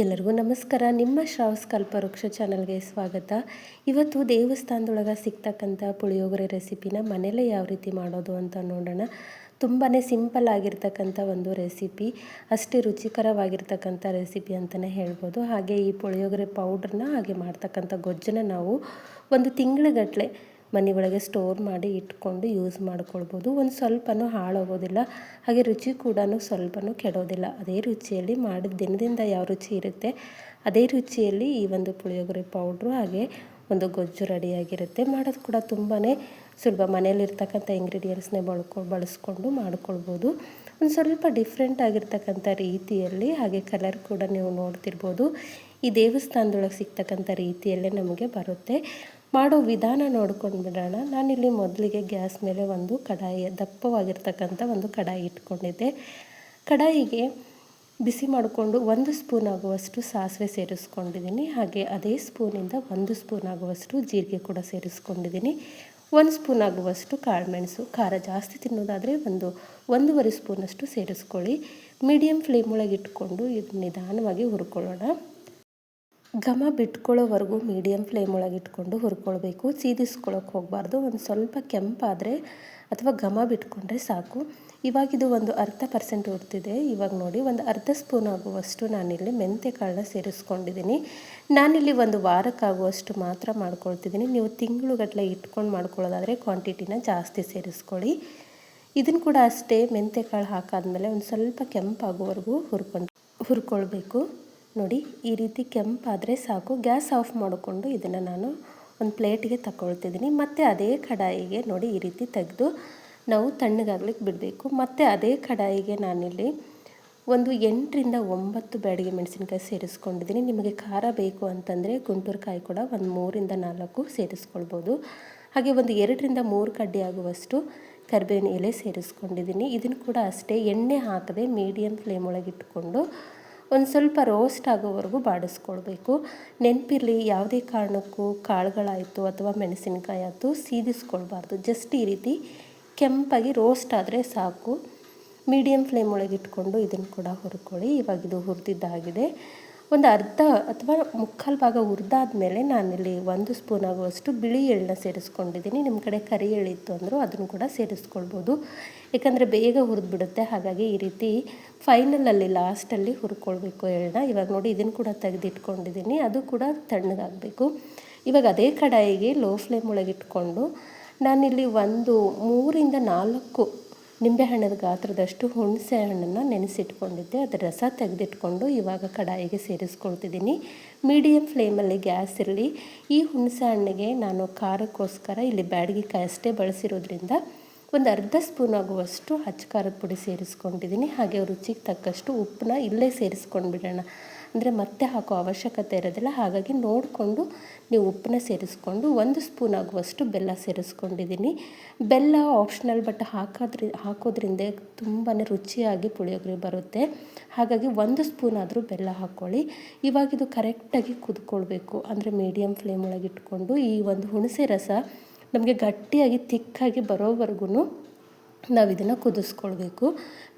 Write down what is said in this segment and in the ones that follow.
ಎಲ್ಲರಿಗೂ ನಮಸ್ಕಾರ. ನಿಮ್ಮ ಶ್ರಾವಸ್ ಕಲ್ಪವೃಕ್ಷ ಚಾನಲ್ಗೆ ಸ್ವಾಗತ. ಇವತ್ತು ದೇವಸ್ಥಾನದೊಳಗೆ ಸಿಗ್ತಕ್ಕಂಥ ಪುಳಿಯೋಗರೆ ರೆಸಿಪಿನ ಮನೇಲೇ ಯಾವ ರೀತಿ ಮಾಡೋದು ಅಂತ ನೋಡೋಣ. ತುಂಬಾ ಸಿಂಪಲ್ ಆಗಿರ್ತಕ್ಕಂಥ ಒಂದು ರೆಸಿಪಿ, ಅಷ್ಟೇ ರುಚಿಕರವಾಗಿರ್ತಕ್ಕಂಥ ರೆಸಿಪಿ ಅಂತಲೇ ಹೇಳ್ಬೋದು. ಹಾಗೆ ಈ ಪುಳಿಯೋಗರೆ ಪೌಡ್ರನ್ನ ಹಾಗೆ ಮಾಡ್ತಕ್ಕಂಥ ಗೊಜ್ಜನ್ನ ನಾವು ಒಂದು ತಿಂಗಳಗಟ್ಟಲೆ ಮನೆ ಒಳಗೆ ಸ್ಟೋರ್ ಮಾಡಿ ಇಟ್ಕೊಂಡು ಯೂಸ್ ಮಾಡ್ಕೊಳ್ಬೋದು. ಒಂದು ಸ್ವಲ್ಪನೂ ಹಾಳಾಗೋದಿಲ್ಲ. ಹಾಗೆ ರುಚಿ ಕೂಡ ಸ್ವಲ್ಪನೂ ಕೆಡೋದಿಲ್ಲ. ಅದೇ ರುಚಿಯಲ್ಲಿ ಮಾಡಿದ ದಿನದಿಂದ ಯಾವ ರುಚಿ ಇರುತ್ತೆ, ಅದೇ ರುಚಿಯಲ್ಲಿ ಈ ಒಂದು ಪುಳಿಯೋಗರೆ ಪೌಡ್ರು ಹಾಗೆ ಒಂದು ಗೊಜ್ಜು ರೆಡಿಯಾಗಿರುತ್ತೆ ಮಾಡೋದು ಕೂಡ ತುಂಬಾ ಸುಲಭ. ಮನೆಯಲ್ಲಿರ್ತಕ್ಕಂಥ ಇಂಗ್ರೀಡಿಯೆಂಟ್ಸ್ನೇ ಬಳ್ಕೊ, ಬಳಸ್ಕೊಂಡು ಮಾಡ್ಕೊಳ್ಬೋದು. ಒಂದು ಸ್ವಲ್ಪ ಡಿಫ್ರೆಂಟ್ ಆಗಿರ್ತಕ್ಕಂಥ ರೀತಿಯಲ್ಲಿ ಹಾಗೆ ಕಲರ್ ಕೂಡ ನೀವು ನೋಡ್ತಿರ್ಬೋದು. ಈ ದೇವಸ್ಥಾನದೊಳಗೆ ಸಿಗ್ತಕ್ಕಂಥ ರೀತಿಯಲ್ಲೇ ನಮಗೆ ಬರುತ್ತೆ. ಮಾಡೋ ವಿಧಾನ ನೋಡ್ಕೊಂಡು ಬಿಡೋಣ. ನಾನಿಲ್ಲಿ ಮೊದಲಿಗೆ ಗ್ಯಾಸ್ ಮೇಲೆ ಒಂದು ಕಡಾಯಿ, ದಪ್ಪವಾಗಿರ್ತಕ್ಕಂಥ ಒಂದು ಕಡಾಯಿ ಇಟ್ಕೊಂಡಿದ್ದೆ. ಕಡಾಯಿಗೆ ಬಿಸಿ ಮಾಡಿಕೊಂಡು ಒಂದು ಸ್ಪೂನ್ ಆಗುವಷ್ಟು ಸಾಸಿವೆ ಸೇರಿಸ್ಕೊಂಡಿದ್ದೀನಿ. ಹಾಗೆ ಅದೇ ಸ್ಪೂನಿಂದ ಒಂದು ಸ್ಪೂನ್ ಆಗುವಷ್ಟು ಜೀರಿಗೆ ಕೂಡ ಸೇರಿಸ್ಕೊಂಡಿದ್ದೀನಿ. ಒಂದು ಸ್ಪೂನ್ ಆಗುವಷ್ಟು ಕಾಳುಮೆಣಸು ಖಾರ ಜಾಸ್ತಿ ತಿನ್ನೋದಾದರೆ ಒಂದು ಒಂದೂವರೆ ಸ್ಪೂನಷ್ಟು ಸೇರಿಸ್ಕೊಳ್ಳಿ. ಮೀಡಿಯಮ್ ಫ್ಲೇಮ್ ಒಳಗೆ ಇಟ್ಕೊಂಡು ಇದು ನಿಧಾನವಾಗಿ ಹುರ್ಕೊಳ್ಳೋಣ. ಘಮ ಬಿಟ್ಕೊಳ್ಳೋವರೆಗೂ ಮೀಡಿಯಮ್ ಫ್ಲೇಮ್ ಒಳಗೆ ಇಟ್ಕೊಂಡು ಹುರ್ಕೊಳ್ಬೇಕು. ಸೀದಿಸ್ಕೊಳ್ಳೋಕೆ ಹೋಗಬಾರ್ದು. ಒಂದು ಸ್ವಲ್ಪ ಕೆಂಪಾದರೆ ಅಥವಾ ಘಮ ಬಿಟ್ಕೊಂಡ್ರೆ ಸಾಕು. ಇವಾಗಿದು ಒಂದು ಅರ್ಧ ಪರ್ಸೆಂಟ್ ಹುರ್ತಿದೆ ಇವಾಗ ನೋಡಿ, ಒಂದು ಅರ್ಧ ಸ್ಪೂನ್ ಆಗುವಷ್ಟು ನಾನಿಲ್ಲಿ ಮೆಂತ್ಯ ಕಾಳನ್ನ ಸೇರಿಸ್ಕೊಂಡಿದ್ದೀನಿ. ನಾನಿಲ್ಲಿ ಒಂದು ವಾರಕ್ಕಾಗುವಷ್ಟು ಮಾತ್ರ ಮಾಡ್ಕೊಳ್ತಿದ್ದೀನಿ. ನೀವು ತಿಂಗಳುಗಟ್ಟಲೆ ಇಟ್ಕೊಂಡು ಮಾಡ್ಕೊಳ್ಳೋದಾದರೆ ಕ್ವಾಂಟಿಟಿನ ಜಾಸ್ತಿ ಸೇರಿಸ್ಕೊಳ್ಳಿ. ಇದನ್ನು ಕೂಡ ಅಷ್ಟೇ ಮೆಂತ್ಯ ಕಾಳು ಹಾಕಾದ್ಮೇಲೆ ಒಂದು ಸ್ವಲ್ಪ ಕೆಂಪಾಗುವವರೆಗೂ ಹುರ್ಕೊಂಡು ಹುರ್ಕೊಳ್ಬೇಕು. ನೋಡಿ, ಈ ರೀತಿ ಕೆಂಪಾದರೆ ಸಾಕು. ಗ್ಯಾಸ್ ಆಫ್ ಮಾಡಿಕೊಂಡು ಇದನ್ನು ನಾನು ಒಂದು ಪ್ಲೇಟಿಗೆ ತಗೊಳ್ತಿದ್ದೀನಿ ಮತ್ತು ಅದೇ ಕಡಾಯಿಗೆ ನೋಡಿ, ಈ ರೀತಿ ತೆಗೆದು ನಾವು ತಣ್ಣಗಾಗ್ಲಿಕ್ಕೆ ಬಿಡಬೇಕು. ಮತ್ತು ಅದೇ ಕಡಾಯಿಗೆ ನಾನಿಲ್ಲಿ ಒಂದು ಎಂಟರಿಂದ ಒಂಬತ್ತು ಬ್ಯಾಡಿಗೆ ಮೆಣಸಿನ್ಕಾಯಿ ಸೇರಿಸ್ಕೊಂಡಿದ್ದೀನಿ. ನಿಮಗೆ ಖಾರ ಬೇಕು ಅಂತಂದರೆ ಗುಂಟೂರು ಕಾಯಿ ಕೂಡ ಒಂದು ಮೂರಿಂದ ನಾಲ್ಕು ಸೇರಿಸ್ಕೊಳ್ಬೋದು. ಹಾಗೆ ಒಂದು ಎರಡರಿಂದ ಮೂರು ಕಡ್ಡಿ ಆಗುವಷ್ಟು ಕರಿಬೇವಿನ ಎಲೆ ಸೇರಿಸ್ಕೊಂಡಿದ್ದೀನಿ. ಇದನ್ನು ಕೂಡ ಅಷ್ಟೇ ಎಣ್ಣೆ ಹಾಕದೆ ಮೀಡಿಯಮ್ ಫ್ಲೇಮ್ ಒಳಗೆ ಇಟ್ಕೊಂಡು ಒಂದು ಸ್ವಲ್ಪ ರೋಸ್ಟ್ ಆಗೋವರೆಗೂ ಬಾಡಿಸ್ಕೊಳ್ಬೇಕು. ನೆನಪಿರಲಿ ಯಾವುದೇ ಕಾರಣಕ್ಕೂ ಕಾಳುಗಳಾಯಿತು ಅಥವಾ ಮೆಣಸಿನಕಾಯಿ ಆಯಿತು ಸೀದಿಸ್ಕೊಳ್ಬಾರ್ದು. ಜಸ್ಟ್ ಈ ರೀತಿ ಕೆಂಪಾಗಿ ರೋಸ್ಟ್ ಆದರೆ ಸಾಕು. ಮೀಡಿಯಮ್ ಫ್ಲೇಮ್ ಒಳಗೆ ಇಟ್ಕೊಂಡು ಇದನ್ನು ಕೂಡ ಹುರ್ಕೊಳ್ಳಿ. ಇವಾಗ ಇದು ಹುರಿದಿದ್ದಾಗಿದೆ. ಒಂದು ಅರ್ಧ ಅಥವಾ ಮುಕ್ಕಾಲು ಭಾಗ ಹುರಿದಾದ್ಮೇಲೆ ನಾನಿಲ್ಲಿ ಒಂದು ಸ್ಪೂನ್ ಆಗುವಷ್ಟು ಬಿಳಿ ಎಳ್ಳನ್ನ ಸೇರಿಸ್ಕೊಂಡಿದ್ದೀನಿ. ನಿಮ್ಮ ಕಡೆ ಕರಿ ಎಳ್ಳಿತ್ತು ಅಂದರೂ ಅದನ್ನು ಕೂಡ ಸೇರಿಸ್ಕೊಳ್ಬೋದು. ಯಾಕಂದರೆ ಬೇಗ ಹುರಿದ್ಬಿಡುತ್ತೆ. ಹಾಗಾಗಿ ಈ ರೀತಿ ಫೈನಲಲ್ಲಿ ಲಾಸ್ಟಲ್ಲಿ ಹುರ್ಕೊಳ್ಬೇಕು ಎಳ್ಳನ್ನ. ಇವಾಗ ನೋಡಿ ಇದನ್ನು ಕೂಡ ತೆಗೆದಿಟ್ಕೊಂಡಿದ್ದೀನಿ. ಅದು ಕೂಡ ತಣ್ಣಗಾಗಬೇಕು. ಇವಾಗ ಅದೇ ಕಡಾಯಿಗೆ ಲೋ ಫ್ಲೇಮ್ ಒಳಗೆ ಇಟ್ಕೊಂಡು ನಾನಿಲ್ಲಿ ಒಂದು ಮೂರಿಂದ ನಾಲ್ಕು ನಿಂಬೆಹಣ್ಣದ ಗಾತ್ರದಷ್ಟು ಹುಣಸೆ ಹಣ್ಣನ್ನು ನೆನೆಸಿಟ್ಕೊಂಡಿದ್ದೆ. ಅದರ ರಸ ತೆಗೆದಿಟ್ಕೊಂಡು ಇವಾಗ ಕಡಾಯಿಗೆ ಸೇರಿಸ್ಕೊಳ್ತಿದ್ದೀನಿ. ಮೀಡಿಯಮ್ ಫ್ಲೇಮಲ್ಲಿ ಗ್ಯಾಸ್ ಇರಲಿ. ಈ ಹುಣಸೆ ಹಣ್ಣಿಗೆ ನಾನು ಖಾರಕ್ಕೋಸ್ಕರ ಇಲ್ಲಿ ಬ್ಯಾಡಗಿಕಾಯಿ ಅಷ್ಟೇ ಬಳಸಿರೋದ್ರಿಂದ ಒಂದು ಅರ್ಧ ಸ್ಪೂನ್ ಆಗುವಷ್ಟು ಹಚ್ಚ ಖಾರದ ಪುಡಿ ಸೇರಿಸ್ಕೊಂಡಿದ್ದೀನಿ. ಹಾಗೆ ರುಚಿಗೆ ತಕ್ಕಷ್ಟು ಉಪ್ಪನ್ನ ಇಲ್ಲೇ ಸೇರಿಸ್ಕೊಂಡು ಬಿಡೋಣ ಅಂದರೆ ಮತ್ತೆ ಹಾಕೋ ಅವಶ್ಯಕತೆ ಇರೋದಿಲ್ಲ. ಹಾಗಾಗಿ ನೋಡಿಕೊಂಡು ನೀವು ಉಪ್ಪನ್ನ ಸೇರಿಸ್ಕೊಂಡು ಒಂದು ಸ್ಪೂನ್ ಆಗುವಷ್ಟು ಬೆಲ್ಲ ಸೇರಿಸ್ಕೊಂಡಿದ್ದೀನಿ. ಬೆಲ್ಲ ಆಪ್ಷನಲ್ ಬಟ್ ಹಾಕೋದ್ರಿ, ಹಾಕೋದ್ರಿಂದ ತುಂಬಾ ರುಚಿಯಾಗಿ ಪುಳಿಯೋಗರೆ ಬರುತ್ತೆ. ಹಾಗಾಗಿ ಒಂದು ಸ್ಪೂನ್ ಆದರೂ ಬೆಲ್ಲ ಹಾಕ್ಕೊಳ್ಳಿ ಇವಾಗ ಇದು ಕರೆಕ್ಟಾಗಿ ಕುದ್ಕೊಳ್ಬೇಕು. ಅಂದರೆ ಮೀಡಿಯಮ್ ಫ್ಲೇಮ್ ಒಳಗೆ ಇಟ್ಕೊಂಡು ಈ ಒಂದು ಹುಣಸೆ ರಸ ನಮಗೆ ಗಟ್ಟಿಯಾಗಿ ತಿಕ್ಕಾಗಿ ಬರೋವರೆಗೂ ನಾವು ಇದನ್ನು ಕುದಿಸ್ಕೊಳ್ಬೇಕು.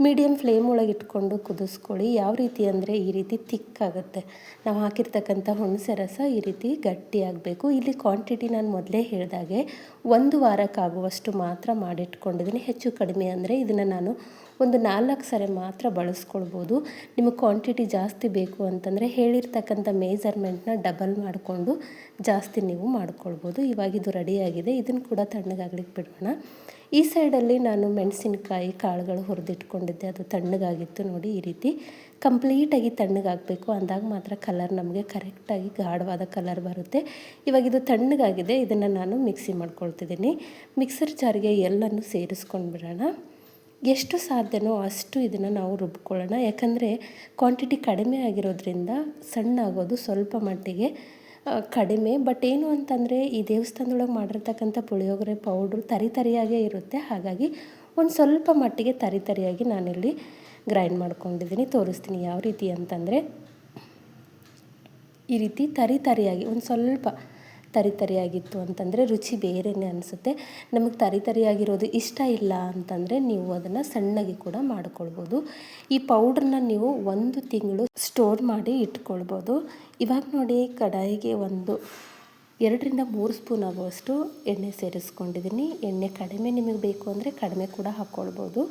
ಮೀಡಿಯಮ್ ಫ್ಲೇಮ್ ಒಳಗೆ ಇಟ್ಕೊಂಡು ಕುದಿಸ್ಕೊಳ್ಳಿ. ಯಾವ ರೀತಿ ಅಂದರೆ ಈ ರೀತಿ ತಿಕ್ಕಾಗುತ್ತೆ ನಾವು ಹಾಕಿರ್ತಕ್ಕಂಥ ಹುಣಸೆ ರಸ ಈ ರೀತಿ ಗಟ್ಟಿಯಾಗಬೇಕು ಇಲ್ಲಿ ಕ್ವಾಂಟಿಟಿ ನಾನು ಮೊದಲೇ ಹೇಳಿದಾಗೆ ಒಂದು ವಾರಕ್ಕಾಗುವಷ್ಟು ಮಾತ್ರ ಮಾಡಿಟ್ಕೊಂಡಿದ್ದೀನಿ ಹೆಚ್ಚು ಕಡಿಮೆ ಅಂದರೆ ಇದನ್ನು ನಾನು ಒಂದು ನಾಲ್ಕು ಸರಿ ಮಾತ್ರ ಬಳಸ್ಕೊಳ್ಬೋದು. ನಿಮಗೆ ಕ್ವಾಂಟಿಟಿ ಜಾಸ್ತಿ ಬೇಕು ಅಂತಂದರೆ ಹೇಳಿರ್ತಕ್ಕಂಥ ಮೇಜರ್ಮೆಂಟ್ನ ಡಬಲ್ ಮಾಡಿಕೊಂಡು ಜಾಸ್ತಿ ನೀವು ಮಾಡ್ಕೊಳ್ಬೋದು. ಇವಾಗ ಇದು ರೆಡಿಯಾಗಿದೆ ಇದನ್ನು ಕೂಡ ತಣ್ಣಗಾಗ್ಲಿಕ್ಕೆ ಬಿಡೋಣ. ಈ ಸೈಡಲ್ಲಿ ನಾನು ಮೆಣಸಿನಕಾಯಿ ಕಾಳುಗಳು ಹುರಿದಿಟ್ಕೊಂಡಿದ್ದೆ. ಅದು ತಣ್ಣಗಾಗಿತ್ತು ನೋಡಿ ಈ ರೀತಿ. ಕಂಪ್ಲೀಟಾಗಿ ತಣ್ಣಗಾಗಬೇಕು. ಅಂದಾಗ ಮಾತ್ರ ಕಲರ್ ನಮಗೆ ಕರೆಕ್ಟಾಗಿ ಗಾಢವಾದ ಕಲರ್ ಬರುತ್ತೆ. ಇವಾಗ ಇದು ತಣ್ಣಗಾಗಿದೆ. ಇದನ್ನು ನಾನು ಮಿಕ್ಸಿ ಮಾಡ್ಕೊಳ್ತಿದ್ದೀನಿ. ಮಿಕ್ಸರ್ ಜಾರಿಗೆ ಎಲ್ಲನೂ ಸೇರಿಸ್ಕೊಂಡು ಬಿಡೋಣ. ಎಷ್ಟು ಸಾಧ್ಯನೋ ಅಷ್ಟು ಇದನ್ನು ನಾವು ರುಬ್ಕೊಳ್ಳೋಣ. ಯಾಕಂದರೆ ಕ್ವಾಂಟಿಟಿ ಕಡಿಮೆ ಆಗಿರೋದ್ರಿಂದ ಸಣ್ಣ ಆಗೋದು ಸ್ವಲ್ಪ ಮಟ್ಟಿಗೆ ಕಡಿಮೆ. ಬಟ್ ಏನು ಅಂತಂದರೆ, ಈ ದೇವಸ್ಥಾನದೊಳಗೆ ಮಾಡಿರ್ತಕ್ಕಂಥ ಪುಳಿಯೋಗರೆ ಪೌಡ್ರು ತರಿ ತರಿಯಾಗೇ ಇರುತ್ತೆ. ಹಾಗಾಗಿ ಒಂದು ಸ್ವಲ್ಪ ಮಟ್ಟಿಗೆ ತರಿ ತರಿಯಾಗಿ ನಾನಿಲ್ಲಿ ಗ್ರೈಂಡ್ ಮಾಡ್ಕೊಂಡಿದ್ದೀನಿ. ತೋರಿಸ್ತೀನಿ ಯಾವ ರೀತಿ ಅಂತಂದರೆ, ಈ ರೀತಿ ತರಿ ತರಿಯಾಗಿ ಒಂದು ಸ್ವಲ್ಪ ತರಿ ತರಿಯಾಗಿತ್ತು ಅಂತಂದರೆ ರುಚಿ ಬೇರೆಯೇ ಅನಿಸುತ್ತೆ. ನಮಗೆ ತರಿ ತರಿಯಾಗಿರೋದು ಇಷ್ಟ ಇಲ್ಲ ಅಂತಂದರೆ ನೀವು ಅದನ್ನು ಸಣ್ಣಗೆ ಕೂಡ ಮಾಡ್ಕೊಳ್ಬೋದು. ಈ ಪೌಡ್ರನ್ನ ನೀವು ಒಂದು ತಿಂಗಳು ಸ್ಟೋರ್ ಮಾಡಿ ಇಟ್ಕೊಳ್ಬೋದು. ಇವಾಗ ನೋಡಿ ಕಡಾಯಿಗೆ ಒಂದು ಎರಡರಿಂದ ಮೂರು ಸ್ಪೂನ್ ಆಗುವಷ್ಟು ಎಣ್ಣೆ ಸೇರಿಸ್ಕೊಂಡಿದ್ದೀನಿ ಎಣ್ಣೆ ಕಡಿಮೆ ನಿಮಗೆ ಬೇಕು ಅಂದರೆ ಕಡಿಮೆ ಕೂಡ ಹಾಕ್ಕೊಳ್ಬೋದು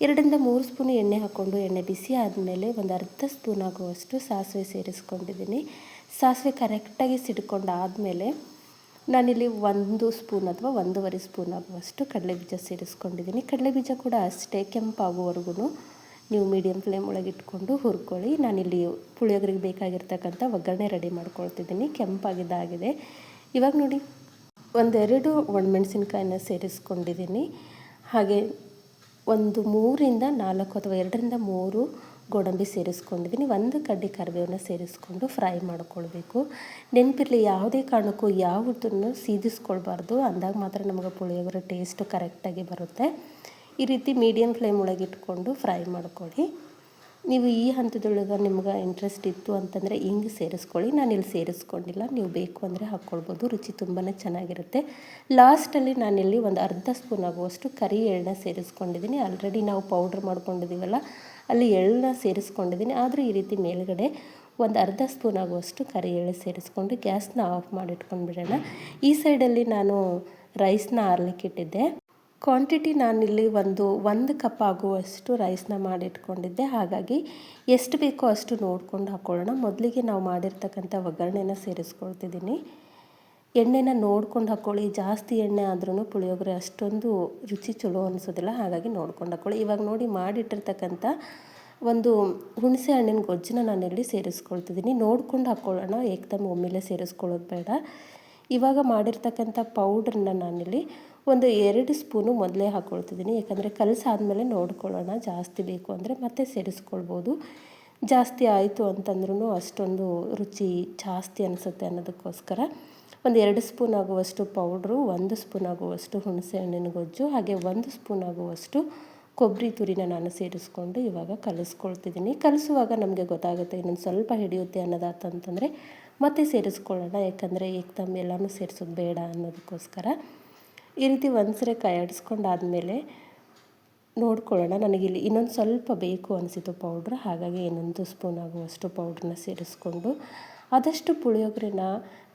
ಎರಡರಿಂದ ಮೂರು ಸ್ಪೂನ್ ಎಣ್ಣೆ ಹಾಕ್ಕೊಂಡು ಎಣ್ಣೆ ಬಿಸಿ ಆದಮೇಲೆ ಒಂದು ಅರ್ಧ ಸ್ಪೂನ್ ಆಗುವಷ್ಟು ಸಾಸಿವೆ ಸೇರಿಸ್ಕೊಂಡಿದ್ದೀನಿ ಸಾಸಿವೆ ಕರೆಕ್ಟಾಗಿ ಸಿಡ್ಕೊಂಡಾದಮೇಲೆ ನಾನಿಲ್ಲಿ ಒಂದು ಸ್ಪೂನ್ ಅಥವಾ ಒಂದೂವರೆ ಸ್ಪೂನ್ ಆಗುವಷ್ಟು ಕಡಲೆಬೀಜ ಸೇರಿಸ್ಕೊಂಡಿದ್ದೀನಿ. ಕಡಲೆಬೀಜ ಕೂಡ ಅಷ್ಟೇ ಕೆಂಪಾಗುವವರೆಗೂ ನೀವು ಮೀಡಿಯಮ್ ಫ್ಲೇಮ್ ಒಳಗೆ ಇಟ್ಕೊಂಡು ಹುರ್ಕೊಳ್ಳಿ. ನಾನಿಲ್ಲಿ ಪುಳಿಯೋಗರಿಗೆ ಬೇಕಾಗಿರ್ತಕ್ಕಂಥ ಒಗ್ಗರಣೆ ರೆಡಿ ಮಾಡ್ಕೊಳ್ತಿದ್ದೀನಿ. ಕೆಂಪಾಗಿದ್ದಾಗಿದೆ ಇವಾಗ ನೋಡಿ, ಒಂದೆರಡು ಒಣಮೆಣಸಿನ್ಕಾಯಿನ ಸೇರಿಸ್ಕೊಂಡಿದ್ದೀನಿ. ಹಾಗೆ ಒಂದು ಮೂರಿಂದ ನಾಲ್ಕು ಅಥವಾ ಎರಡರಿಂದ ಮೂರು ಗೋಡಂಬಿ ಸೇರಿಸ್ಕೊಂಡಿದ್ದೀನಿ ಒಂದು ಕಡ್ಡಿ ಕರಿಬೇವನ್ನ ಸೇರಿಸ್ಕೊಂಡು ಫ್ರೈ ಮಾಡ್ಕೊಳ್ಬೇಕು. ನೆನಪಿರಲಿ, ಯಾವುದೇ ಕಾರಣಕ್ಕೂ ಯಾವುದನ್ನು ಸೀದಿಸ್ಕೊಳ್ಬಾರ್ದು. ಅಂದಾಗ ಮಾತ್ರ ನಮಗೆ ಪುಳಿಯೋಗರೆ ಟೇಸ್ಟು ಕರೆಕ್ಟಾಗಿ ಬರುತ್ತೆ. ಈ ರೀತಿ ಮೀಡಿಯಮ್ ಫ್ಲೇಮ್ ಒಳಗೆ ಇಟ್ಕೊಂಡು ಫ್ರೈ ಮಾಡ್ಕೊಳ್ಳಿ. ನೀವು ಈ ಹಂತದೊಳಗೆ ನಿಮ್ಗೆ ಇಂಟ್ರೆಸ್ಟ್ ಇತ್ತು ಅಂತಂದರೆ ಹಿಂಗೆ ಸೇರಿಸ್ಕೊಳ್ಳಿ. ನಾನು ಇಲ್ಲಿ ಸೇರಿಸ್ಕೊಂಡಿಲ್ಲ. ನೀವು ಬೇಕು ಅಂದರೆ ಹಾಕ್ಕೊಳ್ಬೋದು. ರುಚಿ ತುಂಬಾ ಚೆನ್ನಾಗಿರುತ್ತೆ. ಲಾಸ್ಟಲ್ಲಿ ನಾನಿಲ್ಲಿ ಒಂದು ಅರ್ಧ ಸ್ಪೂನ್ ಆಗುವಷ್ಟು ಕರಿ ಎಳ್ಳನ್ನ ಸೇರಿಸ್ಕೊಂಡಿದ್ದೀನಿ. ಆಲ್ರೆಡಿ ನಾವು ಪೌಡ್ರ್ ಮಾಡ್ಕೊಂಡಿದ್ದೀವಲ್ಲ ಅಲ್ಲಿ ಎಳ್ಳನ್ನ ಸೇರಿಸ್ಕೊಂಡಿದ್ದೀನಿ. ಆದರೂ ಈ ರೀತಿ ಮೇಲುಗಡೆ ಒಂದು ಅರ್ಧ ಸ್ಪೂನ್ ಆಗುವಷ್ಟು ಕರಿ ಎಳ್ಳು ಸೇರಿಸ್ಕೊಂಡು ಗ್ಯಾಸ್ನ ಆಫ್ ಮಾಡಿಟ್ಕೊಂಡ್ಬಿಡೋಣ ಈ ಸೈಡಲ್ಲಿ ನಾನು ರೈಸ್ನ ಆರ್ಲಿಕ್ಕಿಟ್ಟಿದ್ದೆ ಕ್ವಾಂಟಿಟಿ ನಾನಿಲ್ಲಿ ಒಂದು ಒಂದು ಕಪ್ ಆಗುವಷ್ಟು ರೈಸ್ನ ಮಾಡಿಟ್ಕೊಂಡಿದ್ದೆ. ಹಾಗಾಗಿ ಎಷ್ಟು ಬೇಕೋ ಅಷ್ಟು ನೋಡ್ಕೊಂಡು ಹಾಕ್ಕೊಳ್ಳೋಣ ಮೊದಲಿಗೆ ನಾವು ಮಾಡಿರ್ತಕ್ಕಂಥ ಒಗ್ಗರಣೆನ ಸೇರಿಸ್ಕೊಳ್ತಿದ್ದೀನಿ. ಎಣ್ಣೆನ ನೋಡ್ಕೊಂಡು ಹಾಕ್ಕೊಳ್ಳಿ ಜಾಸ್ತಿ ಎಣ್ಣೆ ಆದ್ರೂ ಪುಳಿಯೋಗರೆ ಅಷ್ಟೊಂದು ರುಚಿ ಚಲೋ ಅನಿಸೋದಿಲ್ಲ. ಹಾಗಾಗಿ ನೋಡ್ಕೊಂಡು ಹಾಕ್ಕೊಳ್ಳಿ ಇವಾಗ ನೋಡಿ ಮಾಡಿಟ್ಟಿರ್ತಕ್ಕಂಥ ಒಂದು ಹುಣಸೆ ಹಣ್ಣಿನ ಗೊಜ್ಜನ್ನ ಇಲ್ಲಿ ಸೇರಿಸ್ಕೊಳ್ತಿದ್ದೀನಿ. ನೋಡ್ಕೊಂಡು ಹಾಕ್ಕೊಳ್ಳೋಣ ಏಕ್ದಮ್ ಒಮ್ಮೆಲೆ ಸೇರಿಸ್ಕೊಳ್ಳೋದು ಬೇಡ. ಇವಾಗ ಮಾಡಿರ್ತಕ್ಕಂಥ ಪೌಡ್ರನ್ನ ನಾನಿಲ್ಲಿ ಒಂದು ಎರಡು ಸ್ಪೂನು ಮೊದಲೇ ಹಾಕ್ಕೊಳ್ತಿದ್ದೀನಿ ಯಾಕಂದರೆ ಕಲಸಾದ್ಮೇಲೆ ನೋಡ್ಕೊಳ್ಳೋಣ. ಜಾಸ್ತಿ ಬೇಕು ಅಂದರೆ ಮತ್ತೆ ಸೇರಿಸ್ಕೊಳ್ಬೋದು. ಜಾಸ್ತಿ ಆಯಿತು ಅಂತಂದ್ರೂ ಅಷ್ಟೊಂದು ರುಚಿ ಜಾಸ್ತಿ ಅನಿಸುತ್ತೆ ಅನ್ನೋದಕ್ಕೋಸ್ಕರ. ಒಂದು ಎರಡು ಸ್ಪೂನ್ ಆಗುವಷ್ಟು ಪೌಡ್ರು, ಒಂದು ಸ್ಪೂನ್ ಆಗುವಷ್ಟು ಹುಣಸೆ ಹಣ್ಣಿನ ಗೊಜ್ಜು, ಹಾಗೆ ಒಂದು ಸ್ಪೂನ್ ಆಗುವಷ್ಟು ಕೊಬ್ಬರಿ ತುರಿನ ನಾನು ಸೇರಿಸ್ಕೊಂಡು ಇವಾಗ ಕಲಿಸ್ಕೊಳ್ತಿದ್ದೀನಿ. ಕಲಿಸುವಾಗ ನಮಗೆ ಗೊತ್ತಾಗುತ್ತೆ ಇನ್ನೊಂದು ಸ್ವಲ್ಪ ಹಿಡಿಯುತ್ತೆ ಅನ್ನೋದಾತಂತಂದರೆ ಮತ್ತೆ ಸೇರಿಸ್ಕೊಳ್ಳೋಣ, ಯಾಕಂದರೆ ಏಕ್ದಮ್ ಎಲ್ಲನೂ ಸೇರಿಸೋದು ಬೇಡ ಅನ್ನೋದಕ್ಕೋಸ್ಕರ. ಈ ರೀತಿ ಒಂದ್ಸರಿ ಕೈಯಾಡಿಸ್ಕೊಂಡಾದಮೇಲೆ ನೋಡ್ಕೊಳ್ಳೋಣ. ನನಗಿಲ್ಲಿ ಇನ್ನೊಂದು ಸ್ವಲ್ಪ ಬೇಕು ಅನಿಸಿತು ಪೌಡ್ರ್, ಹಾಗಾಗಿ ಇನ್ನೊಂದು ಸ್ಪೂನ್ ಆಗುವಷ್ಟು ಪೌಡ್ರನ್ನ ಸೇರಿಸ್ಕೊಂಡು ಆದಷ್ಟು ಪುಳಿಯೋಗರೆನ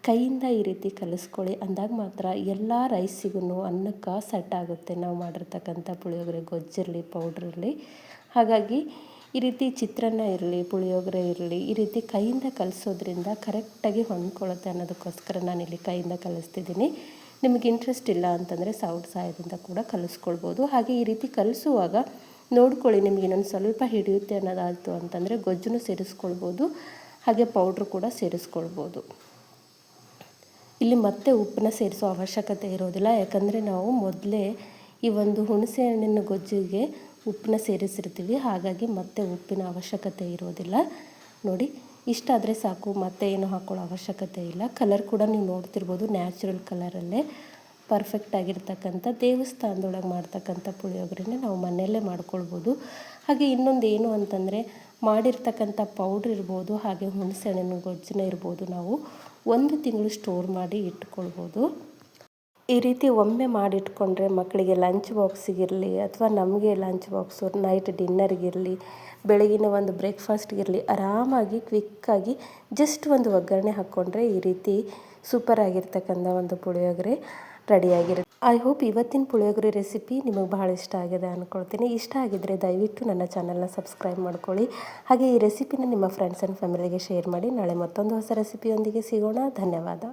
ಕೈಯಿಂದ ಈ ರೀತಿ ಕಲಿಸ್ಕೊಳ್ಳಿ. ಅಂದಾಗ ಮಾತ್ರ ಎಲ್ಲ ರೈಸಿಗೂ ಅನ್ನಕ್ಕೆ ಸೆಟ್ ಆಗುತ್ತೆ. ನಾವು ಮಾಡಿರ್ತಕ್ಕಂಥ ಪುಳಿಯೋಗರೆ ಗೊಜ್ಜಿರಲಿ ಪೌಡ್ರ್ ಇರಲಿ ಹಾಗಾಗಿ ಈ ರೀತಿ ಚಿತ್ರಾನ್ನ ಇರಲಿ, ಪುಳಿಯೋಗರೆ ಇರಲಿ, ಈ ರೀತಿ ಕೈಯಿಂದ ಕಲಿಸೋದ್ರಿಂದ ಕರೆಕ್ಟಾಗಿ ಹೊಂದ್ಕೊಳ್ಳುತ್ತೆ ಅನ್ನೋದಕ್ಕೋಸ್ಕರ ನಾನು ಇಲ್ಲಿ ಕೈಯಿಂದ ಕಲಿಸ್ತಿದ್ದೀನಿ. ನಿಮಗೆ ಇಂಟ್ರೆಸ್ಟ್ ಇಲ್ಲ ಅಂತಂದರೆ ಸೌಟ್ ಸಹಾಯದಿಂದ ಕೂಡ ಕಲಿಸ್ಕೊಳ್ಬೋದು. ಹಾಗೆ ಈ ರೀತಿ ಕಲಿಸುವಾಗ ನೋಡ್ಕೊಳ್ಳಿ ನಿಮಗೆ ಇನ್ನೊಂದು ಸ್ವಲ್ಪ ಹಿಡಿಯುತ್ತೆ ಅನ್ನೋದಾಯಿತು ಅಂತಂದರೆ ಗೊಜ್ಜನ್ನು ಸೇರಿಸ್ಕೊಳ್ಬೋದು. ಹಾಗೆ ಪೌಡ್ರ್ ಕೂಡ ಸೇರಿಸ್ಕೊಳ್ಬೋದು. ಇಲ್ಲಿ ಮತ್ತೆ ಉಪ್ಪನ್ನ ಸೇರಿಸೋ ಅವಶ್ಯಕತೆ ಇರೋದಿಲ್ಲ. ಯಾಕಂದರೆ ನಾವು ಮೊದಲೇ ಈ ಒಂದು ಹುಣಸೆ ಹಣ್ಣಿನ ಗೊಜ್ಜಿಗೆ ಉಪ್ಪನ್ನ ಸೇರಿಸಿರ್ತೀವಿ. ಹಾಗಾಗಿ ಮತ್ತೆ ಉಪ್ಪಿನ ಅವಶ್ಯಕತೆ ಇರೋದಿಲ್ಲ. ನೋಡಿ ಇಷ್ಟಾದರೆ ಸಾಕು. ಮತ್ತೆ ಏನು ಹಾಕೊಳ್ಳೋ ಅವಶ್ಯಕತೆ ಇಲ್ಲ. ಕಲರ್ ಕೂಡ ನೀವು ನೋಡ್ತಿರ್ಬೋದು. ನ್ಯಾಚುರಲ್ ಕಲರಲ್ಲೇ ಪರ್ಫೆಕ್ಟ್ ಆಗಿರ್ತಕ್ಕಂಥ ದೇವಸ್ಥಾನದೊಳಗೆ ಮಾಡ್ತಕ್ಕಂಥ ಪುಳಿಯೋಗರೆನೇ ನಾವು ಮನೆಯಲ್ಲೇ ಮಾಡ್ಕೊಳ್ಬೋದು. ಹಾಗೆ ಇನ್ನೊಂದು ಏನು ಅಂತಂದರೆ ಮಾಡಿರ್ತಕ್ಕಂಥ ಪೌಡ್ರ್ ಇರ್ಬೋದು, ಹಾಗೆ ಹುಣಸೆ ಹಣ್ಣಿನ ಗೊಜ್ಜನ್ನ ಇರ್ಬೋದು ನಾವು ಒಂದು ತಿಂಗಳು ಸ್ಟೋರ್ ಮಾಡಿ ಇಟ್ಕೊಳ್ಬೋದು. ಈ ರೀತಿ ಒಮ್ಮೆ ಮಾಡಿಟ್ಕೊಂಡ್ರೆ ಮಕ್ಕಳಿಗೆ ಲಂಚ್ ಬಾಕ್ಸಿಗಿರಲಿ ಅಥವಾ ನಮಗೆ ಲಂಚ್ ಬಾಕ್ಸು ನೈಟ್ ಡಿನ್ನರ್ಗಿರಲಿ ಬೆಳಗಿನ ಒಂದು ಬ್ರೇಕ್ಫಾಸ್ಟ್ಗಿರಲಿ ಆರಾಮಾಗಿ ಕ್ವಿಕ್ಕಾಗಿ ಜಸ್ಟ್ ಒಂದು ಒಗ್ಗರಣೆ ಹಾಕ್ಕೊಂಡ್ರೆ ಈ ರೀತಿ ಸೂಪರ್ ಆಗಿರ್ತಕ್ಕಂಥ ಒಂದು ಪುಳಿಯೋಗರೆ. ರೆಡಿಯಾಗಿರುತ್ತೆ. ಐ ಹೋಪ್ ಇವತ್ತಿನ ಪುಳಿಯೋಗರೆ ರೆಸಿಪಿ ನಿಮಗೆ ಬಹಳ ಇಷ್ಟ ಆಗಿದೆ ಅಂದ್ಕೊಳ್ತೀನಿ ಇಷ್ಟ ಆಗಿದ್ದರೆ ದಯವಿಟ್ಟು ನನ್ನ ಚಾನಲ್ನ ಸಬ್ಸ್ಕ್ರೈಬ್ ಮಾಡ್ಕೊಳ್ಳಿ. ಹಾಗೆ ಈ ರೆಸಿಪಿನ ನಿಮ್ಮ ಫ್ರೆಂಡ್ಸ್ ಆ್ಯಂಡ್ ಫ್ಯಾಮಿಲಿಗೆ ಶೇರ್ ಮಾಡಿ. ನಾಳೆ ಮತ್ತೊಂದು ಹೊಸ ರೆಸಿಪಿಯೊಂದಿಗೆ ಸಿಗೋಣ. ಧನ್ಯವಾದ.